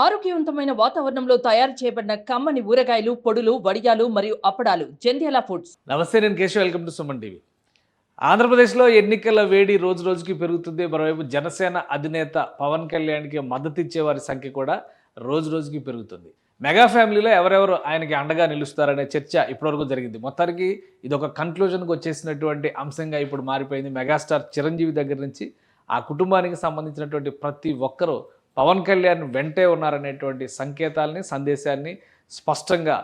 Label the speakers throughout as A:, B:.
A: ఆరోగ్యవంతమైన వాతావరణంలో తయారు చేయబడిన కమ్మని ఊరగాయలు పొడులు వడియాలు మరియు అప్పడాలు. జంధ్యాల ఫుడ్స్.
B: నమస్తే నేను Keshav. Welcome to Suman TV. ఆంధ్రప్రదేశ్లో ఎన్నికల వేడి రోజు రోజుకి పెరుగుతుంది. మరోవైపు జనసేన అధినేత పవన్ కళ్యాణ్కి మద్దతు ఇచ్చే వారి సంఖ్య కూడా రోజు రోజుకి పెరుగుతుంది. మెగా ఫ్యామిలీలో ఎవరెవరు ఆయనకి అండగా నిలుస్తారనే చర్చ ఇప్పటివరకు జరిగింది. మొత్తానికి ఇది ఒక కన్క్లూజన్కి వచ్చేసినటువంటి అంశంగా ఇప్పుడు మారిపోయింది. మెగాస్టార్ చిరంజీవి దగ్గర నుంచి ఆ కుటుంబానికి సంబంధించినటువంటి ప్రతి ఒక్కరూ పవన్ కళ్యాణ్ వెంటే ఉన్నారనేటువంటి సంకేతాల్ని సందేశాన్ని స్పష్టంగా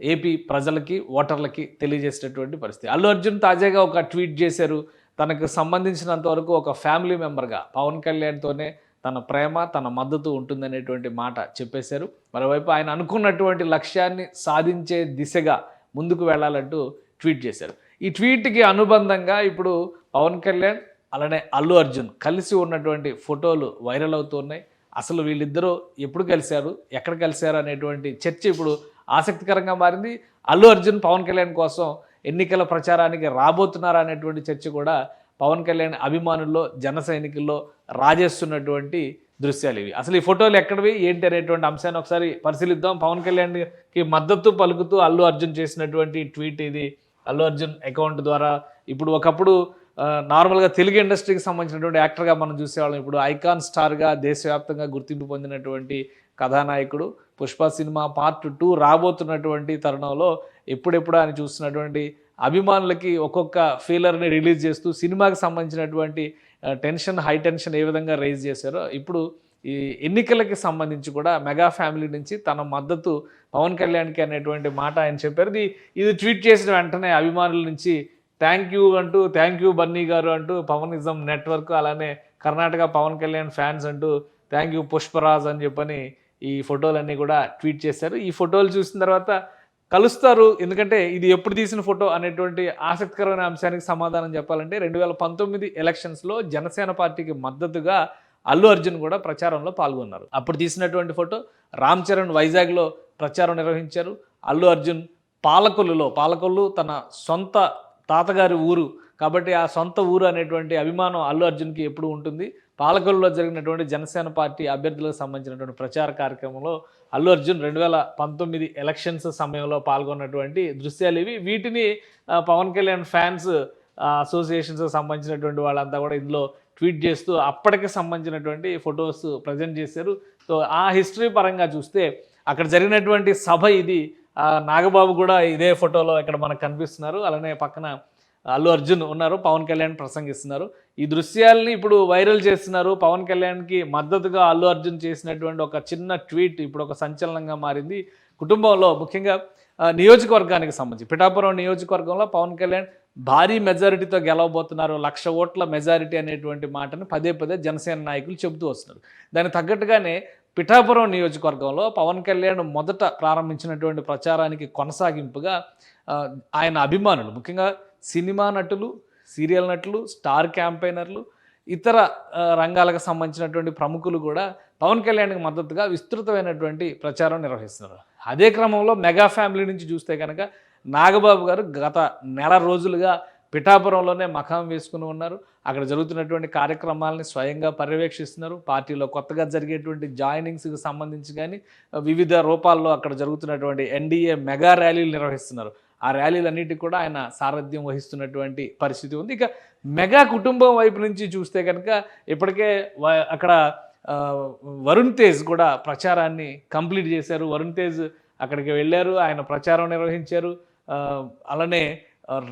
B: ఏపీ ప్రజలకి ఓటర్లకి తెలియజేసినటువంటి పరిస్థితి. అల్లు అర్జున్ తాజాగా ఒక ట్వీట్ చేశారు. తనకు సంబంధించినంత వరకు ఒక ఫ్యామిలీ మెంబర్గా పవన్ కళ్యాణ్తోనే తన ప్రేమ తన మద్దతు ఉంటుందనేటువంటి మాట చెప్పేశారు. మరోవైపు ఆయన అనుకున్నటువంటి లక్ష్యాన్ని సాధించే దిశగా ముందుకు వెళ్ళాలంటూ ట్వీట్ చేశారు. ఈ ట్వీట్కి అనుబంధంగా ఇప్పుడు పవన్ కళ్యాణ్ అలానే అల్లు అర్జున్ కలిసి ఉన్నటువంటి ఫోటోలు వైరల్ అవుతున్నాయి అసలు వీళ్ళిద్దరూ ఎప్పుడు కలిశారు ఎక్కడ కలిశారు అనేటువంటి చర్చ ఇప్పుడు ఆసక్తికరంగా మారింది. అల్లు అర్జున్ పవన్ కళ్యాణ్ కోసం ఎన్నికల ప్రచారానికి రాబోతున్నారా అనేటువంటి చర్చ కూడా పవన్ కళ్యాణ్ అభిమానుల్లో జన సైనికుల్లో రాజేస్తున్నటువంటి దృశ్యాలు ఇవి. అసలు ఈ ఫోటోలు ఎక్కడవి ఏంటి అనేటువంటి అంశాన్ని ఒకసారి పరిశీలిద్దాం. పవన్ కళ్యాణ్కి మద్దతు పలుకుతూ అల్లు అర్జున్ చేసినటువంటి ట్వీట్ ఇది. అల్లు అర్జున్ అకౌంట్ ద్వారా ఇప్పుడు ఒకప్పుడు నార్మల్గా తెలుగు ఇండస్ట్రీకి సంబంధించినటువంటి యాక్టర్గా మనం చూసేవాళ్ళం. ఇప్పుడు ఐకాన్ స్టార్గా దేశవ్యాప్తంగా గుర్తింపు పొందినటువంటి కథానాయకుడు పుష్ప సినిమా పార్ట్ టూ రాబోతున్నటువంటి తరుణంలో ఎప్పుడెప్పుడు ఆయన చూస్తున్నటువంటి అభిమానులకి ఒక్కొక్క ఫీలర్ని రిలీజ్ చేస్తూ సినిమాకి సంబంధించినటువంటి టెన్షన్ హై టెన్షన్ ఏ విధంగా రైజ్ చేశారో ఇప్పుడు ఈ ఎన్నికలకి సంబంధించి కూడా మెగా ఫ్యామిలీ నుంచి తన మద్దతు పవన్ కళ్యాణ్కి అనేటువంటి మాట ఆయన చెప్పారు. ఇది ట్వీట్ చేసిన వెంటనే అభిమానుల నుంచి థ్యాంక్ యూ అంటూ థ్యాంక్ యూ బన్నీ గారు అంటూ పవనిజం నెట్వర్క్ అలానే కర్ణాటక పవన్ కళ్యాణ్ ఫ్యాన్స్ అంటూ థ్యాంక్ యూ పుష్పరాజ్ అని చెప్పని ఈ ఫోటోలన్నీ కూడా ట్వీట్ చేశారు. ఈ ఫోటోలు చూసిన తర్వాత కలుస్తారు. ఎందుకంటే ఇది ఎప్పుడు తీసిన ఫోటో అనేటువంటి ఆసక్తికరమైన అంశానికి సమాధానం చెప్పాలంటే రెండు వేల పంతొమ్మిది ఎలక్షన్స్లో జనసేన పార్టీకి మద్దతుగా అల్లు అర్జున్ కూడా ప్రచారంలో పాల్గొన్నారు. అప్పుడు తీసినటువంటి ఫోటో రామ్ చరణ్ వైజాగ్లో ప్రచారం నిర్వహించారు. అల్లు అర్జున్ పాలకొల్లులో పాలకొల్లు తన సొంత తాతగారి ఊరు. కాబట్టి ఆ సొంత ఊరు అనేటువంటి అభిమానం అల్లు అర్జున్కి ఎప్పుడు ఉంటుంది. పాలకొల్లులో జరిగినటువంటి జనసేన పార్టీ అభ్యర్థులకు సంబంధించినటువంటి ప్రచార కార్యక్రమంలో అల్లు అర్జున్ రెండు వేల పంతొమ్మిది ఎలక్షన్స్ సమయంలో పాల్గొన్నటువంటి దృశ్యాలు ఇవి. వీటిని పవన్ కళ్యాణ్ ఫ్యాన్స్ అసోసియేషన్స్ సంబంధించినటువంటి వాళ్ళంతా కూడా ఇందులో ట్వీట్ చేస్తూ అప్పటికి సంబంధించినటువంటి ఫొటోస్ ప్రజెంట్ చేశారు. సో ఆ హిస్టరీ పరంగా చూస్తే అక్కడ జరిగినటువంటి సభ ఇది. నాగబాబు కూడా ఇదే ఫోటోలో ఇక్కడ మనకు కనిపిస్తున్నారు. అలానే పక్కన అల్లు అర్జున్ ఉన్నారు పవన్ కళ్యాణ్ ప్రసంగిస్తున్నారు. ఈ దృశ్యాల్ని ఇప్పుడు వైరల్ చేస్తున్నారు. పవన్ కళ్యాణ్కి మద్దతుగా అల్లు అర్జున్ చేసినటువంటి ఒక చిన్న ట్వీట్ ఇప్పుడు ఒక సంచలనంగా మారింది. కుటుంబంలో ముఖ్యంగా నియోజకవర్గానికి సంబంధించి పిఠాపురం నియోజకవర్గంలో పవన్ కళ్యాణ్ భారీ మెజారిటీతో గెలవబోతున్నారు. లక్ష ఓట్ల మెజారిటీ అనేటువంటి మాటను పదే పదే జనసేన నాయకులు చెబుతూ వస్తున్నారు. దానికి తగ్గట్టుగానే పిఠాపురం నియోజకవర్గంలో పవన్ కళ్యాణ్ మొదట ప్రారంభించినటువంటి ప్రచారానికి కొనసాగింపుగా ఆయన అభిమానులు ముఖ్యంగా సినిమా నటులు సీరియల్ నటులు స్టార్ క్యాంపెయినర్లు ఇతర రంగాలకు సంబంధించినటువంటి ప్రముఖులు కూడా పవన్ కళ్యాణ్కి మద్దతుగా విస్తృతమైనటువంటి ప్రచారం నిర్వహిస్తున్నారు. అదే క్రమంలో మెగా ఫ్యామిలీ నుంచి చూస్తే కనుక నాగబాబు గారు గత నెల రోజులుగా పిఠాపురంలోనే మకాం వేసుకుని ఉన్నారు. అక్కడ జరుగుతున్నటువంటి కార్యక్రమాలని స్వయంగా పర్యవేక్షిస్తున్నారు. పార్టీలో కొత్తగా జరిగేటువంటి జాయినింగ్స్కి సంబంధించి కానీ వివిధ రూపాల్లో అక్కడ జరుగుతున్నటువంటి ఎన్డీఏ మెగా ర్యాలీలు నిర్వహిస్తున్నారు. ఆ ర్యాలీలన్నిటికీ కూడా ఆయన సారథ్యం వహిస్తున్నటువంటి పరిస్థితి ఉంది. ఇక మెగా కుటుంబం వైపు నుంచి చూస్తే కనుక ఇప్పటికే వ- అక్కడ వరుణ్ తేజ్ కూడా ప్రచారాన్ని కంప్లీట్ చేశారు. వరుణ్ తేజ్ అక్కడికి వెళ్ళారు. ఆయన ప్రచారం నిర్వహించారు. అలానే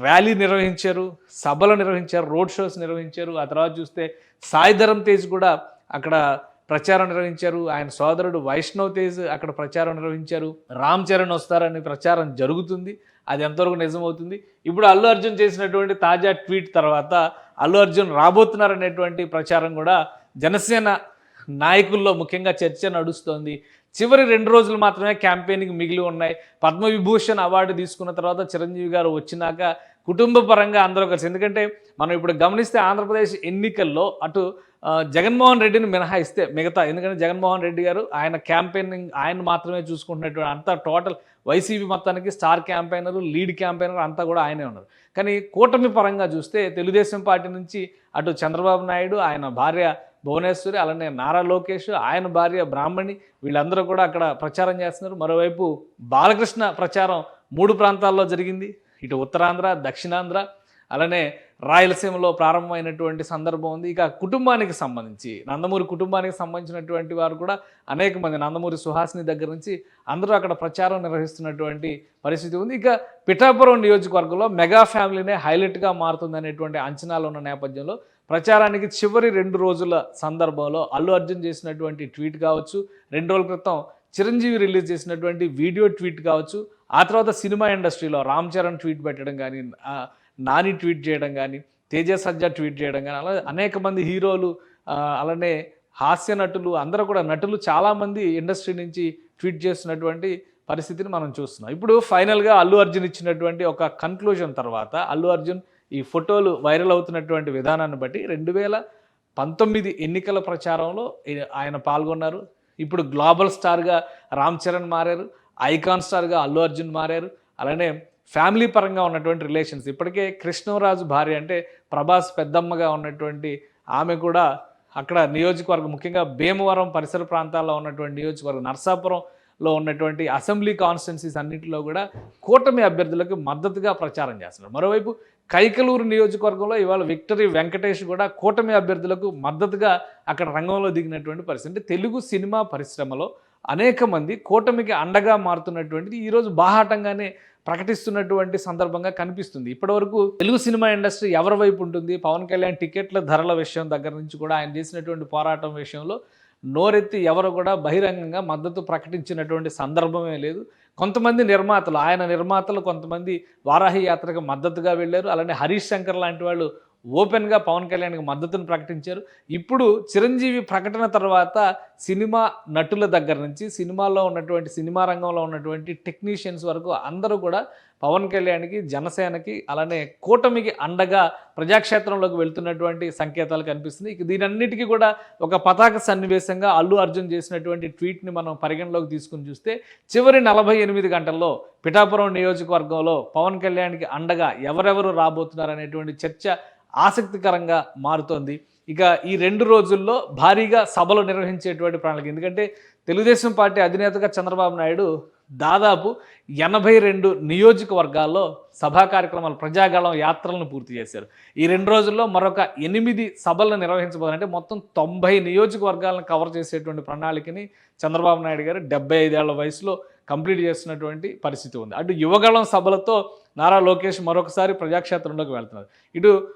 B: ర్యాలీ నిర్వహించారు సభలు నిర్వహించారు రోడ్ షోస్ నిర్వహించారు. ఆ తర్వాత చూస్తే సాయిధరం తేజ్ కూడా అక్కడ ప్రచారం నిర్వహించారు. ఆయన సోదరుడు వైష్ణవ్ తేజ్ అక్కడ ప్రచారం నిర్వహించారు. రామ్ చరణ్ వస్తారని ప్రచారం జరుగుతుంది. అది ఎంతవరకు నిజమవుతుంది? ఇప్పుడు అల్లు అర్జున్ చేసినటువంటి తాజా ట్వీట్ తర్వాత అల్లు అర్జున్ రాబోతున్నారనేటువంటి ప్రచారం కూడా జనసేన నాయకుల్లో ముఖ్యంగా చర్చ నడుస్తోంది. చివరి రెండు రోజులు మాత్రమే క్యాంపెయిన్కి మిగిలి ఉన్నాయి. పద్మవిభూషణ్ అవార్డు తీసుకున్న తర్వాత చిరంజీవి గారు వచ్చినాక కుటుంబ పరంగా అందరూ కలిసి ఎందుకంటే మనం ఇప్పుడు గమనిస్తే ఆంధ్రప్రదేశ్ ఎన్నికల్లో అటు జగన్మోహన్ రెడ్డిని మినహాయిస్తే మిగతా ఎందుకంటే జగన్మోహన్ రెడ్డి గారు ఆయన క్యాంపెయినింగ్ ఆయన మాత్రమే చూసుకుంటున్నటువంటి అంతా టోటల్ వైసీపీ మొత్తానికి స్టార్ క్యాంపెయినర్ లీడ్ క్యాంపెయినర్ అంతా కూడా ఆయనే ఉన్నారు. కానీ కూటమి పరంగా చూస్తే తెలుగుదేశం పార్టీ నుంచి అటు చంద్రబాబు నాయుడు ఆయన భార్య భువనేశ్వరి అలానే నారా లోకేష్ ఆయన భార్య బ్రాహ్మణి వీళ్ళందరూ కూడా అక్కడ ప్రచారం చేస్తున్నారు. మరోవైపు బాలకృష్ణ ప్రచారం మూడు ప్రాంతాల్లో జరిగింది. ఇటు ఉత్తరాంధ్ర దక్షిణాంధ్ర అలానే రాయలసీమలో ప్రారంభమైనటువంటి సందర్భం ఉంది. ఇక కుటుంబానికి సంబంధించి నందమూరి కుటుంబానికి సంబంధించినటువంటి వారు కూడా అనేక మంది నందమూరి సుహాసిని దగ్గర నుంచి అందరూ అక్కడ ప్రచారం నిర్వహిస్తున్నటువంటి పరిస్థితి ఉంది. ఇక పిఠాపురం నియోజకవర్గంలో మెగా ఫ్యామిలీనే హైలైట్గా మారుతుంది అనేటువంటి అంచనాలు ఉన్న నేపథ్యంలో ప్రచారానికి చివరి రెండు రోజుల సందర్భంలో అల్లు అర్జున్ చేసినటువంటి ట్వీట్ కావచ్చు రెండు రోజుల క్రితం చిరంజీవి రిలీజ్ చేసినటువంటి వీడియో ట్వీట్ కావచ్చు ఆ తర్వాత సినిమా ఇండస్ట్రీలో రామ్ చరణ్ ట్వీట్ పెట్టడం కానీ నాని ట్వీట్ చేయడం కానీ తేజ సజ్జా ట్వీట్ చేయడం కానీ అలా అనేక మంది హీరోలు అలానే హాస్య నటులు అందరూ కూడా నటులు చాలామంది ఇండస్ట్రీ నుంచి ట్వీట్ చేస్తున్నటువంటి పరిస్థితిని మనం చూస్తున్నాం. ఇప్పుడు ఫైనల్గా అల్లు అర్జున్ ఇచ్చినటువంటి ఒక కన్క్లూజన్ తర్వాత అల్లు అర్జున్ ఈ ఫోటోలు వైరల్ అవుతున్నటువంటి విధానాన్ని బట్టి రెండు వేల పంతొమ్మిది ఎన్నికల ప్రచారంలో ఆయన పాల్గొన్నారు. ఇప్పుడు గ్లోబల్ స్టార్గా రామ్ చరణ్ మారారు ఐకాన్ స్టార్గా అల్లు అర్జున్ మారారు అలానే ఫ్యామిలీ పరంగా ఉన్నటువంటి రిలేషన్స్. ఇప్పటికే కృష్ణరాజు భార్య అంటే ప్రభాస్ పెద్దమ్మగా ఉన్నటువంటి ఆమె కూడా అక్కడ నియోజకవర్గం ముఖ్యంగా భీమవరం పరిసర ప్రాంతాల్లో ఉన్నటువంటి నియోజకవర్గం లో ఉన్నటువంటి అసెంబ్లీ కాన్స్టిట్యున్సీస్ అన్నింటిలో కూడా కూటమి అభ్యర్థులకు మద్దతుగా ప్రచారం చేస్తున్నారు. మరోవైపు కైకలూరు నియోజకవర్గంలో ఇవాళ విక్టరీ వెంకటేష్ కూడా కూటమి అభ్యర్థులకు మద్దతుగా అక్కడ రంగంలో దిగినటువంటి పరిస్థితి అంటే తెలుగు సినిమా పరిశ్రమలో అనేక మంది కూటమికి అండగా మారుతున్నటువంటిది ఈరోజు బాహాటంగానే ప్రకటిస్తున్నటువంటి సందర్భంగా కనిపిస్తుంది. ఇప్పటివరకు తెలుగు సినిమా ఇండస్ట్రీ ఎవరి వైపు ఉంటుంది? పవన్ కళ్యాణ్ టికెట్ల ధరల విషయం దగ్గర నుంచి కూడా ఆయన చేసినటువంటి పోరాటం విషయంలో నోరెత్తి ఎవరు కూడా బహిరంగంగా మద్దతు ప్రకటించినటువంటి సందర్భమే లేదు. కొంతమంది నిర్మాతలు ఆయన నిర్మాతలు కొంతమంది వారాహి యాత్రకు మద్దతుగా వెళ్ళారు. అలానే హరీష్ శంకర్ లాంటి వాళ్ళు ఓపెన్గా పవన్ కళ్యాణ్కి మద్దతును ప్రకటించారు. ఇప్పుడు చిరంజీవి ప్రకటన తర్వాత సినిమా నటుల దగ్గర నుంచి సినిమాలో ఉన్నటువంటి సినిమా రంగంలో ఉన్నటువంటి టెక్నీషియన్స్ వరకు అందరూ కూడా పవన్ కళ్యాణ్కి జనసేనకి అలానే కూటమికి అండగా ప్రజాక్షేత్రంలోకి వెళ్తున్నటువంటి సంకేతాలు కనిపిస్తుంది ఇక దీనన్నిటికీ కూడా ఒక పతాక సన్నివేశంగా అల్లు అర్జున్ చేసినటువంటి ట్వీట్ని మనం పరిగణలోకి తీసుకుని చూస్తే చివరి నలభై ఎనిమిది గంటల్లో పిఠాపురం నియోజకవర్గంలో పవన్ కళ్యాణ్కి అండగా ఎవరెవరు రాబోతున్నారు అనేటువంటి చర్చ ఆసక్తికరంగా మారుతోంది. ఇక ఈ రెండు రోజుల్లో భారీగా సభలు నిర్వహించేటువంటి ప్రణాళిక. ఎందుకంటే తెలుగుదేశం పార్టీ అధినేతగా చంద్రబాబు నాయుడు దాదాపు ఎనభై రెండు నియోజకవర్గాల్లో సభా కార్యక్రమాలు ప్రజాగళం యాత్రలను పూర్తి చేశారు. ఈ రెండు రోజుల్లో మరొక ఎనిమిది సభలను నిర్వహించబోదంటే మొత్తం తొంభై నియోజకవర్గాలను కవర్ చేసేటువంటి ప్రణాళికని చంద్రబాబు నాయుడు గారు డెబ్బై ఐదేళ్ళ వయసులో కంప్లీట్ చేస్తున్నటువంటి పరిస్థితి ఉంది. అటు యువగళం సభలతో నారా లోకేష్ మరొకసారి ప్రజాక్షేత్రంలోకి వెళ్తున్నారు. ఇటు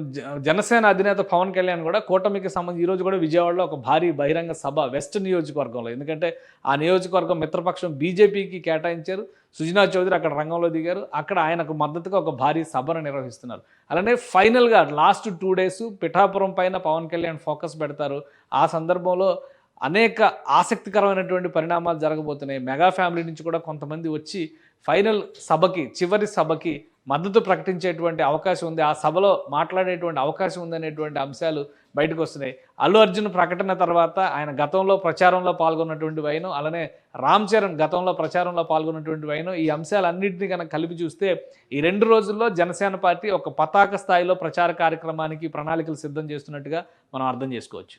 B: జ- జనసేన అధినేత పవన్ కళ్యాణ్ కూడా కూటమికి సంబంధించి ఈరోజు కూడా విజయవాడలో ఒక భారీ బహిరంగ సభ వెస్ట్ నియోజకవర్గంలో. ఎందుకంటే ఆ నియోజకవర్గం మిత్రపక్షం బీజేపీకి కేటాయించారు. సుజనా చౌదరి అక్కడ రంగంలో దిగారు. అక్కడ ఆయనకు మద్దతుగా ఒక భారీ సభను నిర్వహిస్తున్నారు. అలానే ఫైనల్గా లాస్ట్ టూ డేస్ పిఠాపురం పైన పవన్ కళ్యాణ్ ఫోకస్ పెడతారు. ఆ సందర్భంలో అనేక ఆసక్తికరమైనటువంటి పరిణామాలు జరగబోతున్నాయి. మెగా ఫ్యామిలీ నుంచి కూడా కొంతమంది వచ్చి ఫైనల్ సభకి చివరి సభకి మద్దతు ప్రకటించేటువంటి అవకాశం ఉంది. ఆ సభలో మాట్లాడేటువంటి అవకాశం ఉందనేటువంటి అంశాలు బయటకు వస్తున్నాయి. అల్లు అర్జున్ ప్రకటన తర్వాత ఆయన గతంలో ప్రచారంలో పాల్గొన్నటువంటి వైను అలానే రామ్ చరణ్ గతంలో ప్రచారంలో పాల్గొన్నటువంటి వైను ఈ అంశాలన్నింటినీ కనుక కలిపి చూస్తే ఈ రెండు రోజుల్లో జనసేన పార్టీ ఒక పతాక స్థాయిలో ప్రచార కార్యక్రమానికి ప్రణాళికలు సిద్ధం చేస్తున్నట్టుగా మనం అర్థం చేసుకోవచ్చు.